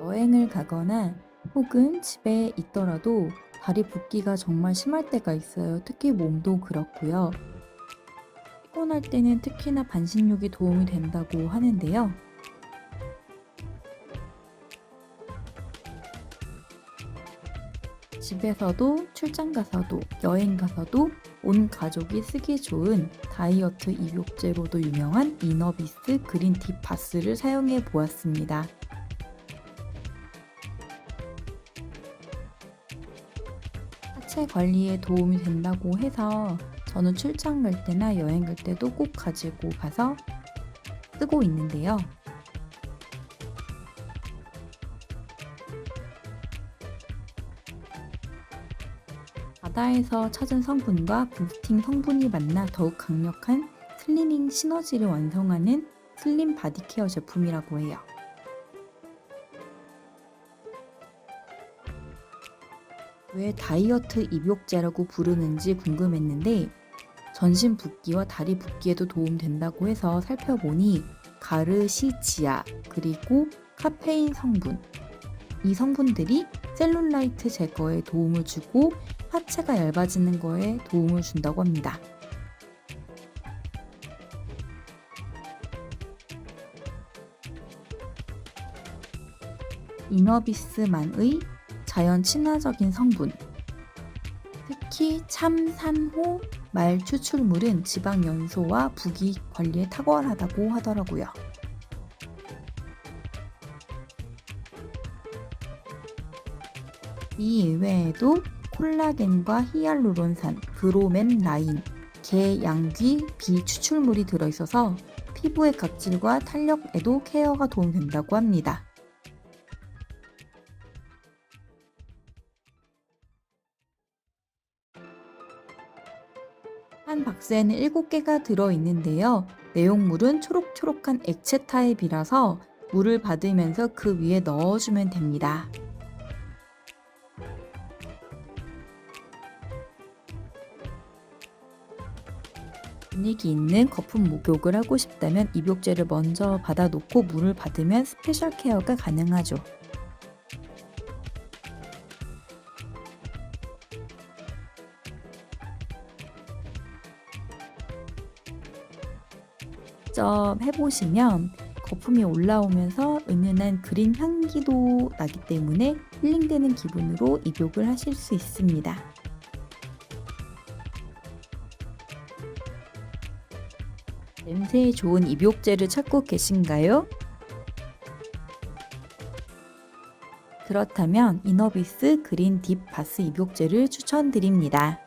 여행을 가거나 혹은 집에 있더라도 다리 붓기가 정말 심할 때가 있어요. 특히 몸도 그렇고요. 피곤할 때는 특히나 반신욕이 도움이 된다고 하는데요. 집에서도 출장 가서도 여행 가서도 온 가족이 쓰기 좋은 다이어트 입욕제로도 유명한 이너비스 그린티 바스를 사용해 보았습니다. 하체 관리에 도움이 된다고 해서 저는 출장 갈 때나 여행 갈 때도 꼭 가지고 가서 쓰고 있는데요. 바다에서 찾은 성분과 부스팅 성분이 만나 더욱 강력한 슬리밍 시너지를 완성하는 슬림 바디케어 제품이라고 해요. 왜 다이어트 입욕제라고 부르는지 궁금했는데 전신 붓기와 다리 붓기에도 도움된다고 해서 살펴보니 가르시지아 그리고 카페인 성분 이 성분들이 셀룰라이트 제거에 도움을 주고 하체가 얇아지는 거에 도움을 준다고 합니다. 이너비스만의 자연 친화적인 성분 특히 참산호 말 추출물은 지방 연소와 부기 관리에 탁월하다고 하더라고요. 이 이외에도 콜라겐과 히알루론산, 브로멘라인, 개, 양귀, 비 추출물이 들어있어서 피부의 각질과 탄력에도 케어가 도움된다고 합니다. 한 박스에는 7개가 들어있는데요. 내용물은 초록초록한 액체 타입이라서 물을 받으면서 그 위에 넣어주면 됩니다. 분위기 있는 거품 목욕을 하고 싶다면 입욕제를 먼저 받아놓고 물을 받으면 스페셜 케어가 가능하죠. 직접 해보시면 거품이 올라오면서 은은한 그린 향기도 나기 때문에 힐링되는 기분으로 입욕을 하실 수 있습니다. 냄새에 좋은 입욕제를 찾고 계신가요? 그렇다면 이너비스 그린 딥 바스 입욕제를 추천드립니다.